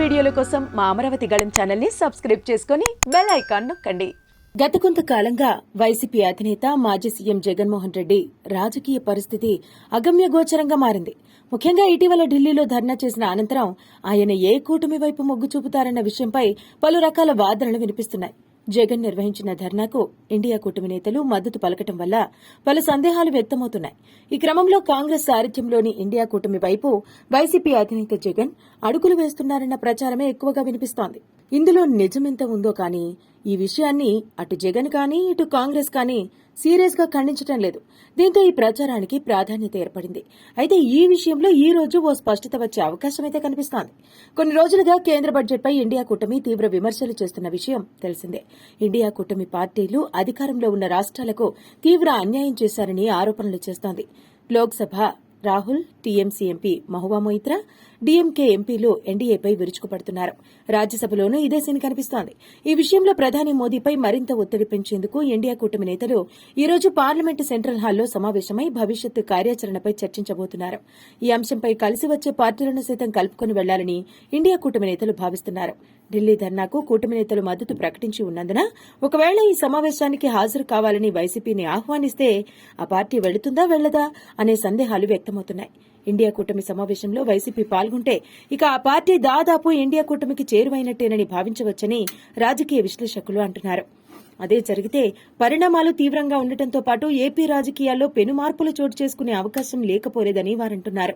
వీడియోల కోసం మా అమరావతి గళం ఛానల్ని సబ్స్క్రైబ్ చేసుకుని బెల్ ఐకాన్ నొక్కండి. గత కొంతకాలంగా వైసీపీ అధినేత మాజీ సీఎం జగన్మోహన్ రెడ్డి రాజకీయ పరిస్థితి అగమ్యగోచరంగా మారింది. ముఖ్యంగా ఇటీవల ఢిల్లీలో ధర్నా చేసిన అనంతరం ఆయన ఏ కూటమి వైపు మొగ్గు చూపుతారన్న విషయంపై పలు రకాల వాదనలు వినిపిస్తున్నాయి. జగన్ నిర్వహించిన ధర్నాకు ఇండియా కూటమి నేతలు మద్దతు పలకటం వల్ల పలు సందేహాలు వ్యక్తమవుతున్నాయి. ఈ క్రమంలో కాంగ్రెస్ సారథ్యంలోని ఇండియా కూటమి వైపు వైసీపీ అధినేత జగన్ అడుగులు వేస్తున్నారన్న ప్రచారమే ఎక్కువగా వినిపిస్తోంది. ఇందులో నిజమెంత ఉందో కానీ ఈ విషయాన్ని అటు జగన్ కానీ ఇటు కాంగ్రెస్ కానీ సీరియస్గా లేదు. దీంతో ఈ ప్రచారానికి ప్రాధాన్యత ఏర్పడింది. అయితే ఈ విషయంలో ఈ రోజు ఓ స్పష్టత వచ్చే అవకాశం అయితే కనిపిస్తోంది. కొన్ని రోజులుగా కేంద్ర బడ్జెట్పై ఇండియా కూటమి తీవ్ర విమర్శలు చేస్తున్న విషయం తెలిసిందే. ఇండియా కూటమి పార్టీలు అధికారంలో ఉన్న రాష్ట్రాలకు తీవ్ర అన్యాయం చేశారని ఆరోపణలు చేస్తోంది. Lok Sabha Rahul TMC MP Mahua Moitra DMK ఎంపీలు ఎన్డీఏపై విరుచుకుపడుతున్నారు. రాజ్యసభలోనూ ఇదే సీన్ కనిపిస్తోంది. ఈ విషయంలో ప్రధాని మోదీపై మరింత ఒత్తిడి పెంచేందుకు ఇండియా కూటమి నేతలు ఈ రోజు పార్లమెంటు సెంట్రల్ హాల్లో సమావేశమై భవిష్యత్తు కార్యాచరణపై చర్చించబోతున్నారు. ఈ అంశంపై కలిసి వచ్చే పార్టీలను సైతం కలుపుకొని వెళ్ళాలని ఇండియా కూటమి నేతలు భావిస్తున్నారు. ఢిల్లీ ధర్నాకు కూటమి నేతలు మద్దతు ప్రకటించి ఉన్నందున ఒకవేళ ఈ సమావేశానికి హాజరు కావాలని వైసీపీని ఆహ్వానిస్తే ఆ పార్టీ వెళుతుందా వెళ్ళదా అనే సందేహాలు వ్యక్తమవుతున్నాయి. ఇండియా కూటమి సమావేశంలో వైసీపీ పాల్గొంటే ఇక ఆ పార్టీ దాదాపు ఇండియా కూటమికి చేరువైనట్టేనని భావించవచ్చని రాజకీయ విశ్లేషకులు అంటున్నారు. అదే జరిగితే పరిణామాలు తీవ్రంగా ఉండటంతో పాటు ఏపీ రాజకీయాల్లో పెను మార్పులు చోటు చేసుకునే అవకాశం లేకపోలేదని వారంటున్నారు.